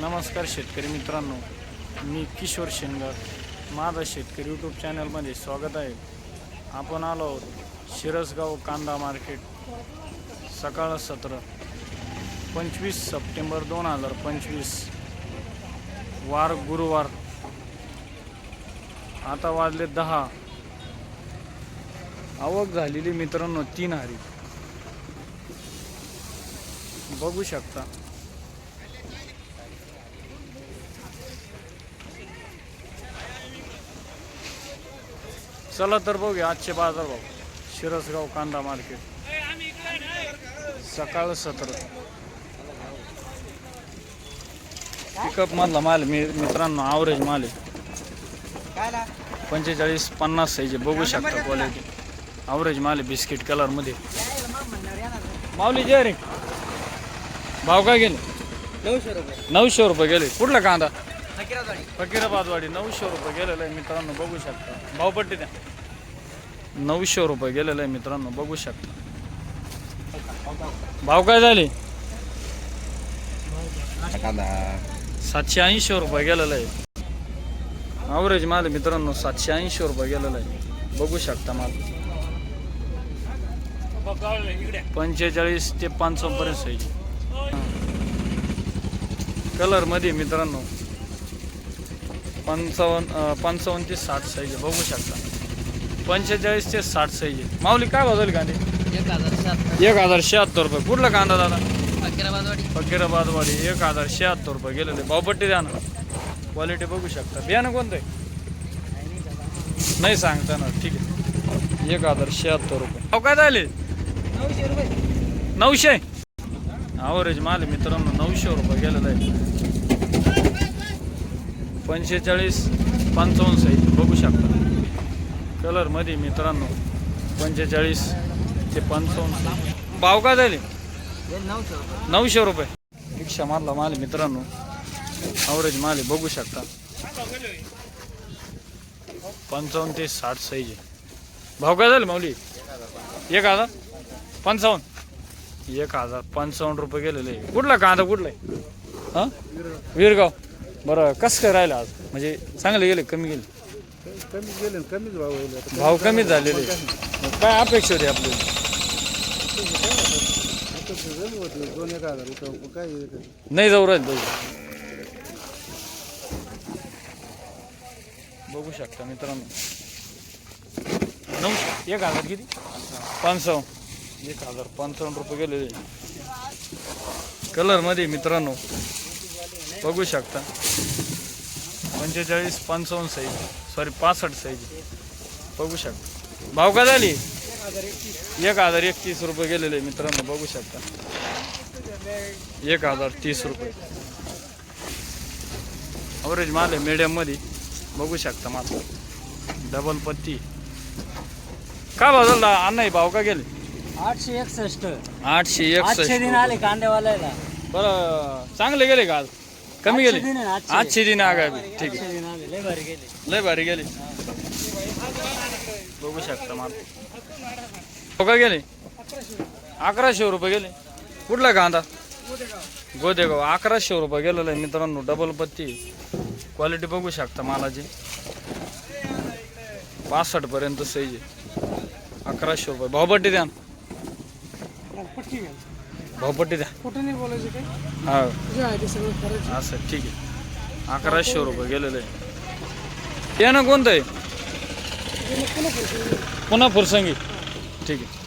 नमस्कार शेतकरी मित्रांनो मी किशोर शेंगर माझा शेतकरी यूट्यूब चॅनलमध्ये स्वागत आहे. आपण आलो आहोत शिरसगाव कांदा मार्केट सकाळ सत्र पंचवीस सप्टेंबर दोन हजार पंचवीस वार गुरुवार. आता वाजले दहा. आवक झालेली मित्रांनो तीन हारी. बघू शकता. चला तर बघूया आजचे बाजार भाव. शिरसगाव कांदा मार्केट. सकाळ सत्र. पिकअप मधला माल मी मित्रांनो आवरेज माल आहे. पंचेचाळीस पन्नास साईज बघू शकता क्वालिटी आवरेज माल आहे बिस्किट कलरमध्ये माऊली जे रे. भाव काय गेले? नऊशे रुपये नऊशे रुपये गेले. कुठला कांदा? फकीराबादवाडी नऊशे रुपये गेलेलं आहे मित्रांनो बघू शकता. भावपट्टी द्या. नऊशे रुपये गेलेलं आहे मित्रांनो बघू शकता. भाव काय झाले? सातशे ऐंशी रुपये गेलेलं आहे. ॲव्हरेज माल मित्रांनो सातशे ऐंशी रुपये गेलेलं आहे. बघू शकता माल. पंचेचाळीस ते पंचावन्न पर्यंत साईज कलरमध्ये मित्रांनो पंचावन्न पंचावन्न ते साठ साईज बघू शकता. पंचेचाळीस ते साठ साईज आहे माऊली काय बदल कांदे एक हजार सात एक हजार शहात्तर रुपये. कुठला कांदा दादा? फकीराबादवाडी फकीराबादवाडी एक हजार शहात्तर रुपये गेलेले. भावपट्टी द्या ना. क्वालिटी बघू शकता. बियाणं कोणतं आहे? नाही सांगता ना ठीक आहे. एक हजार शहात्तर रुपये. भाव काय झाले? नऊशे रुपये. नऊशे? ॲव्हरेज माल आहे मित्रांनो. नऊशे रुपये गेलेलं आहे. पंचेचाळीस पंचावन्न साईज बघू शकता. कलरमध्ये मित्रांनो पंचेचाळीस ते पंचावन्न. भाव काय झाले? नऊशे रुपये. रिक्षा मारला माल मित्रांनो. अवरेज माल आहे बघू शकता. पंचावन्न ते साठ साईज भाव काय झाले माऊली? एक हजार. पंचावन्न. एक हजार. पंचावन्न रुपये गेलेले कुठला कांदा कुठला आहे? हां? वीरगाव. बरं कसं काय राहिलं आज? म्हणजे चांगले गेले कमी गेले. कमी गेले ना, कमीच भाव होईल आता. भाव कमी झालेले. मग काय अपेक्षा होती आपली आता दोन एक हजार रुपये काय हे काय. नाही जाऊ राहील दोघी बघू शकता मित्रांनो. नऊ एक हजार किती? पंचावन्न. एक हजार पंचावन्न रुपये गेलेले. कलरमध्ये मित्रांनो बघू शकता. पंचेचाळीस पंचावन्न साईज सॉरी पासष्ट साईज बघू शकता. भाव का झाली? एक हजार एकतीस रुपये गेलेले मित्रांनो बघू शकता. एक हजार तीस रुपये. अवरेज माल आहे मीडियममध्ये बघू शकता माल. डबल पत्ती. का बदलला अण्णा हे भाव का गेले? आठशे एकसष्ट. आठशे दिन एकसष्ट आले कांदेवाल्याला. बरं चांगले गेले का आज? कमी गेले आठशे दिन आहे, आठशे. आजचे दिन आगामी. ठीक आले लय भारी गेले. लय भारी गेले. बघू शकता माल. भाव का गेले? अकराशे रुपये गेले. कुठला कांदा? गोदेगाव. अकराशे रुपये गेलेलं आहे मित्रांनो. डबल पत्ती. क्वालिटी बघू शकता मालाची. पासष्ट पर्यंत सैज आहे. अकराशे रुपये. भावपट्टी द्या ना. भावपट्टी द्या. कुठे बोलायचं काय? हा. जे आहे ते सगळं करायचं. असं ठीक आहे. अकराशे रुपये गेलेलं. आहे ना कोणतं आहे? पुन्हा फुरसंगी ठीक आहे.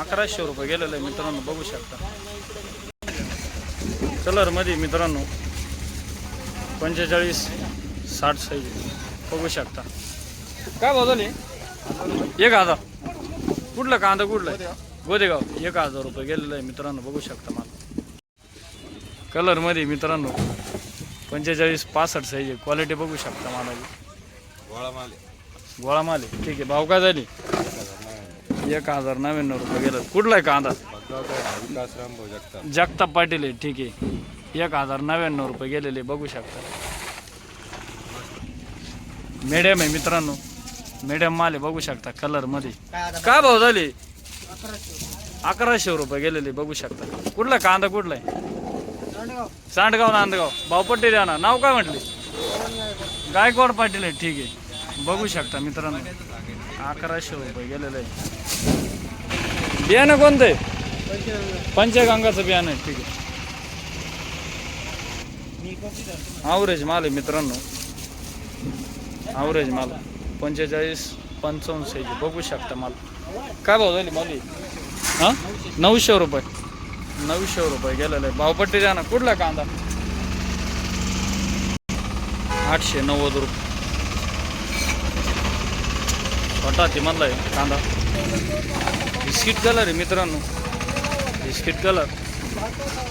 अकराशे रुपये गेलेलं आहे मित्रांनो बघू शकता. कलरमध्ये मित्रांनो पंचेचाळीस साठ साईज बघू शकता. काय बदल एक हजार. कुठलं कांदा कुठलं आहे? गोदेगाव एक हजार रुपये गेलेलं आहे मित्रांनो बघू शकता मला. कलरमध्ये मित्रांनो पंचेचाळीस पासष्ट साईज आहे. क्वालिटी बघू शकता मला गोळा माल आहे. ठीक आहे भाव काय झाली? एक हजार नव्याण्णव रुपये गेलं. कुठला आहे कांदा? जगताप पाटील आहे. ठीक आहे. एक हजार नव्याण्णव रुपये गेलेले बघू शकता. मीडियम आहे मित्रांनो. मीडियम माल आहे. बघू शकता कलरमध्ये काय भाव झाले? अकराशे रुपये गेलेले बघू शकता. कुठला कांदा कुठला आहे? सांडगाव नांदगाव. भावपट्टी द्या ना. नाव काय म्हटले? गायकवाड पाटील आहे. ठीक आहे. बघू शकता मित्रांनो. अकराशे रुपये गेलेलं आहे बियाणं कोणतं? आहे पंचगंगाचं बियाणं आहे. ठीक आहे. आवरेज माल आहे मित्रांनो. आवरेज माल. पंचेचाळीस पंचावन्न साईज बघू शकता माल. काय भाव झाली माली हां? नऊशे रुपये. नऊशे रुपये गेलेलं. आहे भावपट्टी द्या ना. कुठला कांदा? आठशे नव्वद रुपये. छोटा ती म्हणला आहे कांदा. बिस्किट कलर आहे मित्रांनो. Biscuit colour.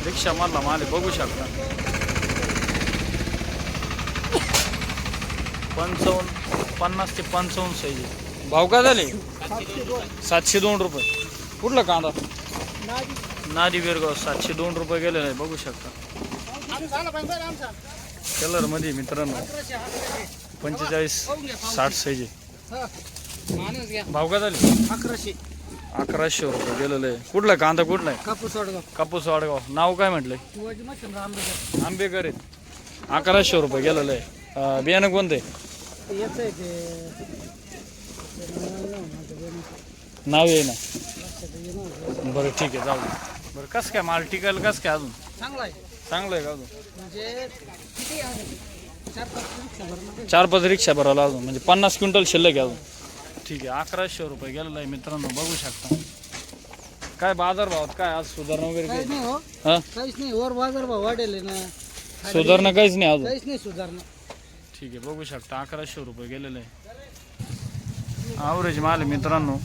रिक्षा मधला माल आहे बघू शकता. पंचावन्न पन्नास ते पंचावन्न साईज आहे. भाव काय झाले? सातशे दोन रुपये. कुठला कांदा? नादी बिरगाव सातशे दोन रुपये गेलेला आहे बघू शकता. कलरमध्ये मित्रांनो पंचेचाळीस साठ सैजे. भाव काय झाले? अकराशे अकराशे रुपये गेलेलं. आहे कुठला कांदा कुठला? आहे कापूस वाडगाव. कापूस वाडगाव नाव काय म्हटलंय आंबेकर आहेत. अकराशे रुपये गेलेलं. आहे बियाणं कोणतं? आहे नाव आहे ना बरं ठीक आहे जाऊ दे. बरं कसं काय माल टिकायला कसं काय अजून? चांगला आहे. चांगलं आहे का अजून? म्हणजे किती आहे? चार पाच रिक्षा भरणं चार पाच रिक्षा भरावला अजून म्हणजे पन्नास क्विंटल शिल्लक आहे अजून. ठीक आहे अकराशे रुपये गेलेलं आहे मित्रांनो बघू शकता. काय बाजार भावात काय आज सुधारणा वगैरे काही? नाही हो. हा? काहीच नाही वर बाजार भाव वाढेल आहे ना. सुधारणा काहीच नाही अजून. काहीच नाही सुधारणा. ठीक आहे बघू शकता अकराशे रुपये गेलेलं आहे. आवरेज माल आहे मित्रांनो.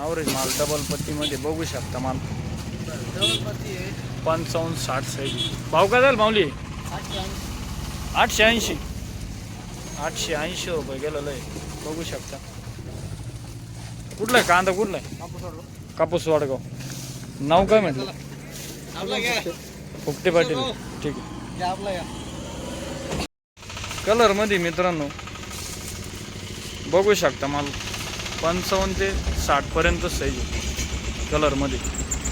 आवरेज माल डबल पत्तीमध्ये बघू शकता माल. पंचावन्न साठ साईज भाव काय जाईल माऊली? आठशे ऐंशी. आठशे ऐंशी रुपये गेलेलं आहे बघू शकता. कुठला आहे? कांदा कुठला आहे? कापूस वाडगाव. नाव काय म्हटलं? फुकटे पाटील. ठीक आहे. कलरमध्ये कलरमध्ये मित्रांनो बघू शकता मला. पंचावन्न ते साठ पर्यंत साईज कलरमध्ये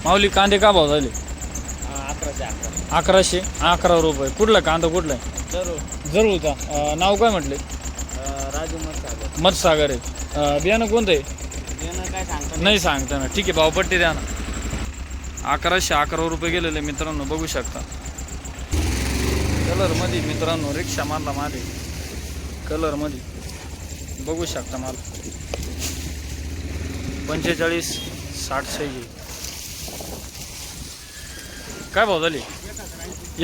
माऊली कांदे का भाव झाले? अकराशे अकरा अकराशे? अकरा रुपये. कुठला कांदा कुठला आहे? जरूर. जरूरचा अं, नाव काय म्हटले? राजू मत सागर मत्सागर आहे. अं, बियाणं कोणतं आहे? काय सांगता नाही. सांगता ना ठीक आहे भावपट्टी द्या ना. अकराशे अकरा रुपये गेलेले मित्रांनो बघू शकता. कलरमध्ये मित्रांनो रिक्षा मारला मारे कलरमध्ये बघू शकता मला. पंचेचाळीस साठ साईज काय भाव झाले?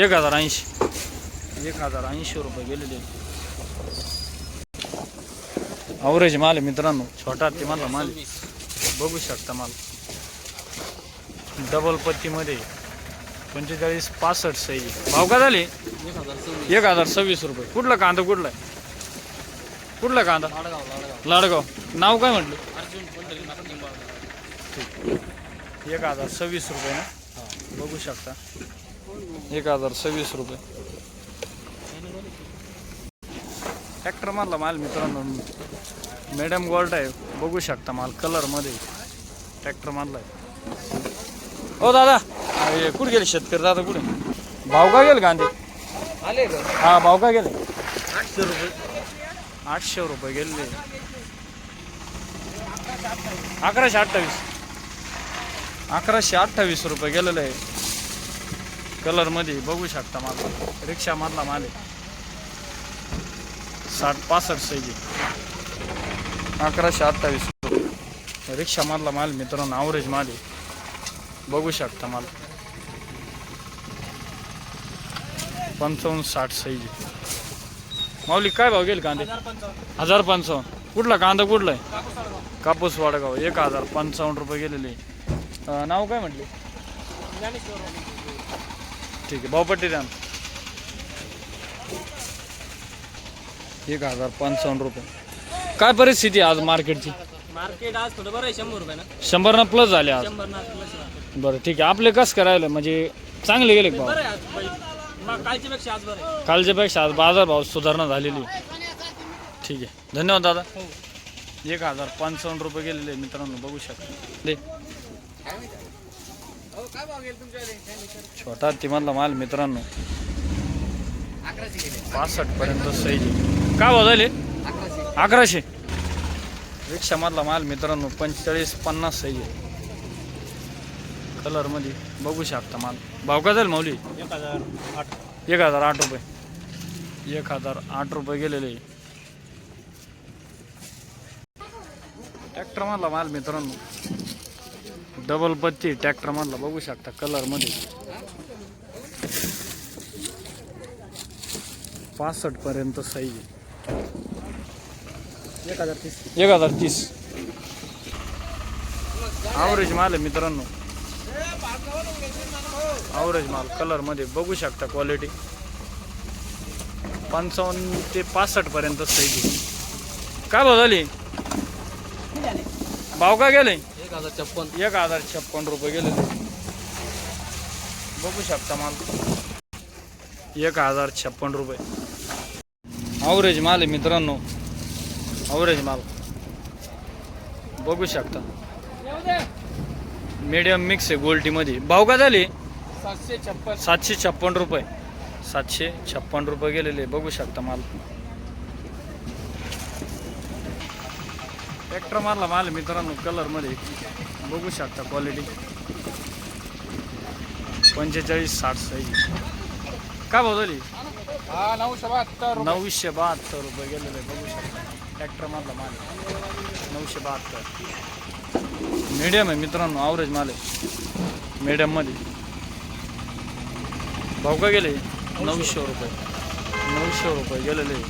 एक हजार ऐंशी. एक हजार ऐंशी रुपये गेलेले. अवरेज माल आहे मित्रांनो. छोटा ते मला माल बघू शकता माल. डबल पत्तीमध्ये पंचेचाळीस पासष्ट सही. भाव का झाले? एक हजार सव्वीस रुपये. कुठला कांदा कुठला? आहे कुठला कांदा? लाडगाव. नाव काय म्हटलं? ठीक. एक हजार सव्वीस रुपये ना बघू शकता. एक हजार सव्वीस रुपये. ट्रॅक्टर मारला माल मित्रांनो मॅडम गोल्ड आहे. बघू शकता माल कलरमध्ये ट्रॅक्टर मारला आहे. हो दादा. अरे कुठे गेले शेतकरी? दादा कुठे? भाव का गेले कांदे? आले हा भाव का गेले? आठशे रुपये. आठशे रुपये गेले. अकराशे अठ्ठावीस. अकराशे अठ्ठावीस रुपये गेलेलं आहे. कलरमध्ये बघू शकता मला. रिक्षा मधला माल आहे. साठ पासष्ट सैजी अकराशे अठ्ठावीस रुपये. रिक्षा मधला माल मित्रांनो ॲव्हरेज माल आहे. बघू शकता माल. पंचावन्न साठ सैजी माऊली काय भाव गेल कांदे? हजार पंचावन्न. कुठला कांदा कुठला आहे? कापूस वाडगाव. एक हजार पंचावन्न रुपये गेलेले अं, नाव काय म्हटले? ठीक आहे भावपट्टी द्या ना. एक हजार पंचावन्न रुपये. काय परिस्थिती आहे आज मार्केटची? मार्केट आज थोडं बरं आहे शंभर रुपये ना. शंभर ना प्लस झाले आज. शंभर ना प्लस बरं ठीक आहे. आपले कसं करायला म्हणजे चांगले गेले का भाव? बरं आहे आज पहिले. मग कालच्या पेक्षा आज बरं आहे. कालच्यापेक्षा आज बाजार भाव सुधारणा झालेली आहे. ठीक आहे. धन्यवाद दादा. एक हजार पंचावन्न रुपये गेलेले आहे मित्रांनो बघू शकता. दे काय भाव गेले तुमच्या छोटा हत्तीमधला माल मित्रांनो. पासष्ट पर्यंत साईज काय भाव झाले? अकराशे. रिक्षामधला माल मित्रांनो पंचेचाळीस पन्नास साईज कलर कलरमध्ये बघू शकता माल. भाव का जाईल माऊली? एक हजार आठ एक हजार आठ रुपये. एक हजार आठ रुपये गेलेले. ट्रॅक्टर मधला माल मित्रांनो डबल पत्ती ट्रॅक्टर मधला. बघू शकता कलरमध्ये. पासष्ट पर्यंत साईज एक हजार तीस. एक हजार तीस. आवरेज माल आहे मित्रांनो. आवरेज माल कलरमध्ये. बघू शकता क्वालिटी पंचावन्न ते पासष्ट पर्यंत साईज आहे. काय भाव झाली? भाव काय गेले? एक हजार छप्पन. एक हजार छप्पन रुपये गेलेले बघू शकता माल. एक हजार छप्पन रुपये. आवरेज माल आहे मित्रांनो. आवरेज माल. बघू शकता. मीडियम मिक्स आहे गोल्टीमध्ये. भाव का झाली? सातशे छप्पन. सातशे छप्पन रुपये. सातशे छप्पन रुपये गेलेले. बघू शकता माल. ट्रॅक्टर मारला माल आहे मित्रांनो कलरमध्ये बघू शकता क्वालिटी पंचेचाळीस साठ साईज काय भाऊ झाली? हा नऊशे बहात्तर नऊशे बहात्तर रुपये गेलेले बघू शकता. ट्रॅक्टर मारला माल नऊशे बहात्तर. मीडियम आहे मित्रांनो आवरेज माल आहे. मीडियममध्ये भाऊ का गेले? नऊशे रुपये. नऊशे रुपये गेलेले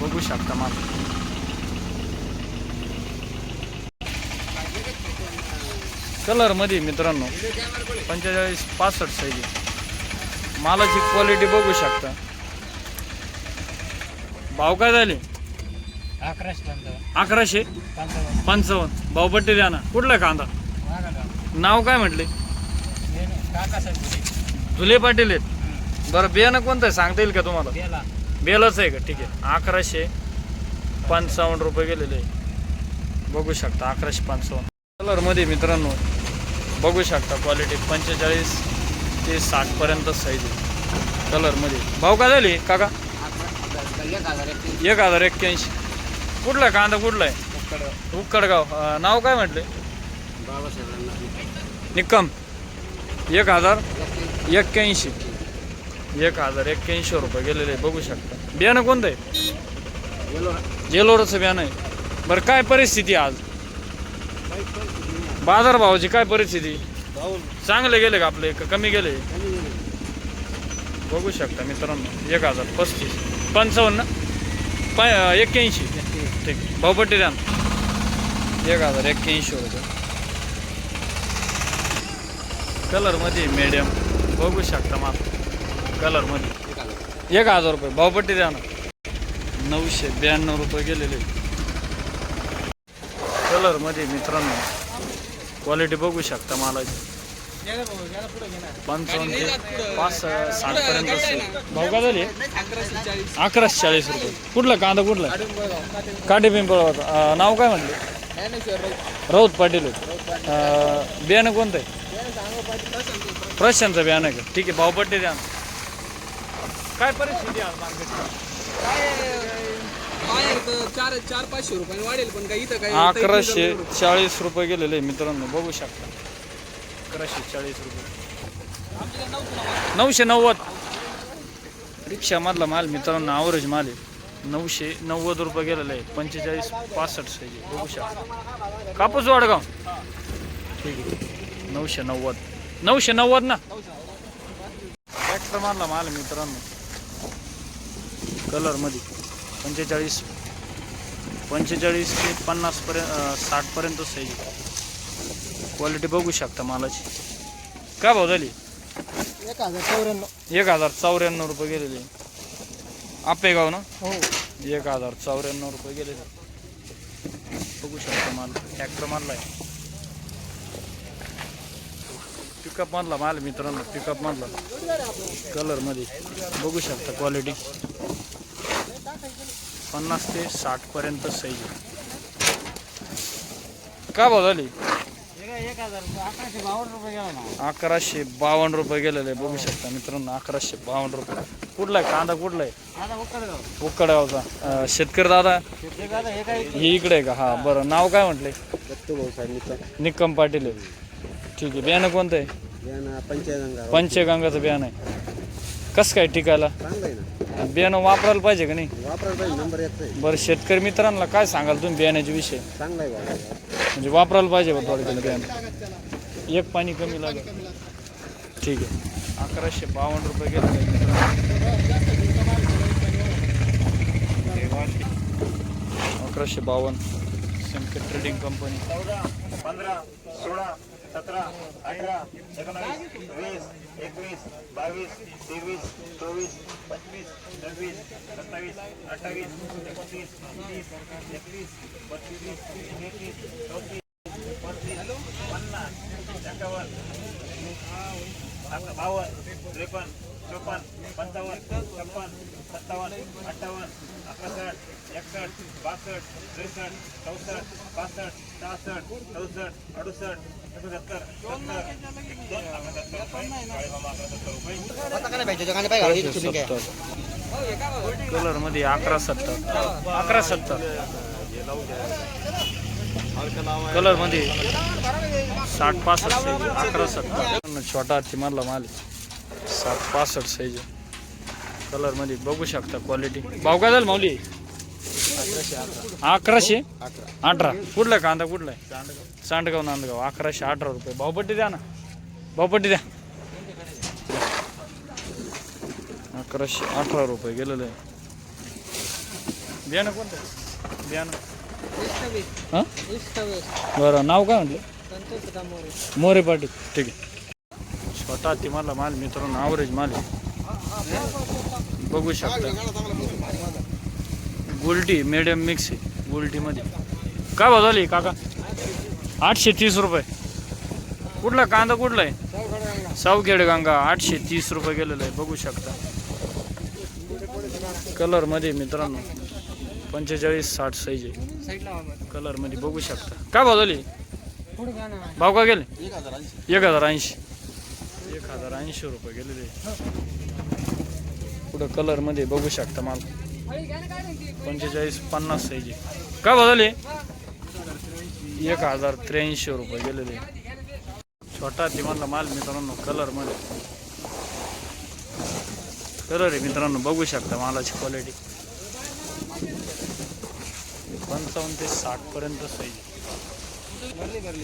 बघू शकता माल. कलरमध्ये मित्रांनो. पंचेचाळीस पासष्ट साईज आहे. मालाची क्वालिटी बघू शकता. भाव काय झाले? अकराशे पंचावन्न. भावपट्टी द्या ना. कुठला कांदा? नाव काय म्हटले? धुले पाटील आहेत. बरं बियाणं कोणतं आहे? सांगता येईल का तुम्हाला? बेलच आहे का? ठीक आहे. अकराशे पंचावन्न रुपये गेलेले. बघू शकता अकराशे पंचावन्न. कलरमध्ये मित्रांनो बघू शकता क्वालिटी पंचेचाळीस ते साठपर्यंत साईज आहे. कलरमध्ये भाव काय झाली काका? एक हजार एक एक हजार एक्क्याऐंशी. कुठला आहे? कांदा कुठला आहे? उक्कडगाव नाव काय म्हटले? निक्कम एक हजार एक्क्याऐंशी. एक हजार एक्क्याऐंशी रुपये गेलेले बघू शकता. बियाणं कोणतं आहे? जेलोरचं बियाणं आहे. बरं काय परिस्थिती आहे आज? बाजारभावाची काय परिस्थिती? चांगले गेले का आपले? का कमी गेले? बघू शकता मित्रांनो एक हजार पस्तीस. पंचावन्न? पाय एक्क्याऐंशी. ठीक. भाऊपट्टी द्या ना. एक हजार एक्क्याऐंशी रुपये कलरमध्ये मीडियम बघू शकता माल. कलरमध्ये एक हजार. रुपये. भावपट्टी द्या ना. नऊशे ब्याण्णव रुपये गेलेले. कलरमध्ये मित्रांनो क्वालिटी बघू शकता मालाची. पंचावन्न ते पाच साठपर्यंत भाव का झाले? अकराशे चाळीस रुपये. कुठला कांदा कुठला? काटे पिंपळ नाव काय म्हटलं राऊत पाटील बियाणं कोणतं आहे? प्रशांतचं बियाणं का? ठीक आहे भावपट्टी द्या काय परिस्थिती आहे मार्केट काय बाहेर तर चार चार पाचशे रुपये वाढेल पण काही इथं काही अकराशे चाळीस रुपये गेलेले आहे मित्रांनो बघू शकता. अकराशे चाळीस रुपये. नऊशे नव्वद. रिक्षामधला माल मित्रांनो आवरेज माल आहे. नऊशे नव्वद रुपये गेलेला आहे. पंचेचाळीस पासष्ट साईज. बघू शकता. कापूस वाडगाव ठीक आहे. नऊशे नव्वद. नऊशे नव्वद ना? ट्रॅक्टर मारला माल मित्रांनो. कलरमध्ये पंचेचाळीस पंचेचाळीस ते पन्नास पर्यंत साठपर्यंत साईज क्वालिटी बघू शकता मालाची. काय भाव झाली? एक हजार चौऱ्याण्णव. एक हजार चौऱ्याण्णव रुपये गेलेले. आपेगाव ना? हो. एक हजार चौऱ्याण्णव रुपये गेलेले बघू शकता माल. ट्रॅक्टर मारला आहे पिकअप मधला माल मित्रांनो. पिकअप मधला कलरमध्ये बघू शकता क्वालिटी पन्नास ते साठ पर्यंत साईज काय भाव झाली? अकराशे बावन्न रुपये गेलेले बघू शकता मित्रांनो अकराशे बावन्न रुपये. कुठला आहे? कांदा कुठला आहे? उकडगावचा शेतकरी दादा? हे काय हे इकडे आहे का? हा बरं. नाव काय म्हटलंय दत्तू भाऊ साहेब निक्कम पाटील आहे. ठीक आहे. बियाणं कोणतं आहे? पंचायत पंचगंगाचं बियाणं आहे. कसं काय टिकायला? चांगलं आहे ना. बियाणं वापरायला पाहिजे का नाही? वापरायला पाहिजे नंबर एक आहे. बरं शेतकरी मित्रांना काय सांगाल तुम्ही बियाण्याच्या विषय? चांगला आहे बाबा. म्हणजे वापरायला पाहिजे बा थोडक्यात बियाणं. एक पाणी कमी लागेल. ठीक आहे. अकराशे बावन्न रुपये गेले. अकराशे बावन्न. संकेत ट्रेडिंग कंपनी पंधरा सोळा. सतरा अठरा एकोणावीस वीस एकवीस बावीस तेवीस चोवीस पंचवीस सव्वीस सत्तावीस अठ्ठावीस एकोणतीस तीस एकवीस बत्तीस एकतीस चौतीस पस्तीस पन्नास एकावन्न बावन्न त्रेपन्न चोपन्न पंचावन्न छप्पन सत्तावन्न अठ्ठावन्न अकसष्ट एकसष्ट बासष्ट त्रेसष्ट चौसष्ट पासष्ट सहासष्ट चौसष्ट अडुसष्ट एकोणसत्तर अकरा सत्तर. कलरमध्ये अकरा सत्तर. अकरा सत्तर. कलरमध्ये साठ पासष्ट साईज अकरा सत्तर. छोटा हत्ती माल साठ पासष्ट साईज. कलरमध्ये बघू शकता क्वालिटी भाव काय झालं माऊली? अकराशे अठरा. कुठला आहे कांदा कुठला? आहे सांडगाव नांदगाव. अकराशे अठरा रुपये. भावपट्टी द्या ना. भावपट्टी द्या. अकराशे अठरा रुपये गेलेलं. आहे बियाणं कोणतं? आहे? बियाणं हां? बरं नाव काय म्हटलं मोरे पाटील. ठीक आहे. छोटा ती मला माल मित्रांनो ॲव्हरेज माल आहे. बघू शकता. गुलटी मिडियम मिक्स आहे गुलटीमध्ये. काय भाव झाली काका? आठशे तीस रुपये. कुठला कांदा कुठला आहे? सावखेड गंगा आठशे तीस रुपये गेलेलं आहे बघू शकता. कलरमध्ये मित्रांनो पंचेचाळीस साठ साईज आहे. कलरमध्ये बघू शकता. काय भाव झाली? भाव का गेले? एक हजार ऐंशी. एक हजार ऐंशी रुपये गेलेले. पुढं कलरमध्ये बघू शकता माल. पंचेचाळीस पन्नास साईज आहे. काय बदलले एक हजार त्र्याऐंशी रुपये गेलेले. छोटा दिमानला माल मित्रांनो कलरमध्ये. कलर आहे मित्रांनो बघू शकता मालाची क्वालिटी पंचावन्न ते साठ पर्यंत साईज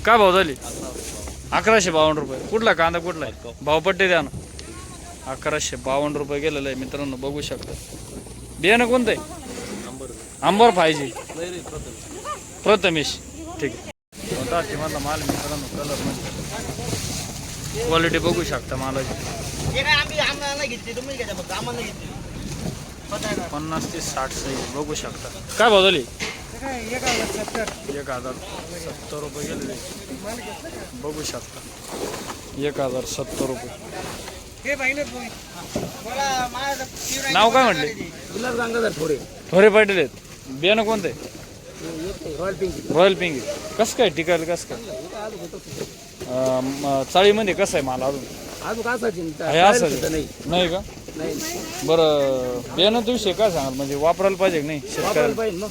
काय भाव झाली? अकराशे बावन्न रुपये. कुठला कांदा कुठला आहे? भावपट्टी द्या ना. अकराशे बावन्न रुपये गेलेलं आहे मित्रांनो बघू शकता. बियाणं कोणतं? आहे आंबर पाहिजे. प्रथमेश. ठीक. आहे होता किंवा माल मित्रांनो कलर म्हणजे क्वालिटी बघू शकता मालाची. पन्नास ते साठ साईज बघू शकता. काय भाव झाली? एक हजार सत्तर एक हजार सत्तर रुपये गेलेले बघू शकता. एक हजार सत्तर रुपये. हे नाव काय म्हटले? गुलाब गंगाधर थोडे थोरे पाटील आहेत. बियाणं कोणतं? आहे रॉयल पिंक. Royal pink. कसं काय टिकायला कसं काय? चाळीमध्ये कसं आहे माल अजून? हे असं नाही. नाही का? नाही. बरं बियाणं विषय काय सांगाल? म्हणजे वापरायला पाहिजे की नाही शेतकऱ्याला?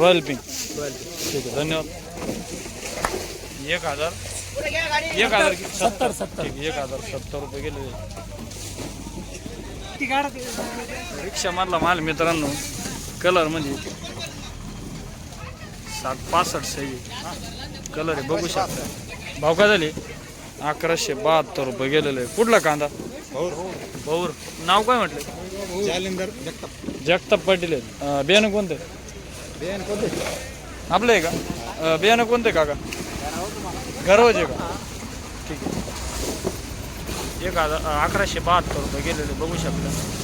Royal pink. रॉयल ठीक आहे धन्यवाद. एक हजार. एक हजार कि- सत्तर सत्तर. एक हजार सत्तर रुपये गेले. रिक्षा मधला माल मित्रांनो कलर म्हणजे साठ पासष्ट सही. कलर आहे बघू शकता. भाव काय झाले? अकराशे बहात्तर रुपये गेलेले. आहे कुठला कांदा? भाऊर नाव काय म्हटलं? जालिंदर जगताप. जगताप पाटील आहेत. बियाणं कोणतं आहे? बेन कोणते आपलं आहे का? बियाणं कोणतं आहे काका? घरवच आहे का? ठीक आहे. एक हजार अकराशे बहात्तर रुपये गेलेले बघू शकता.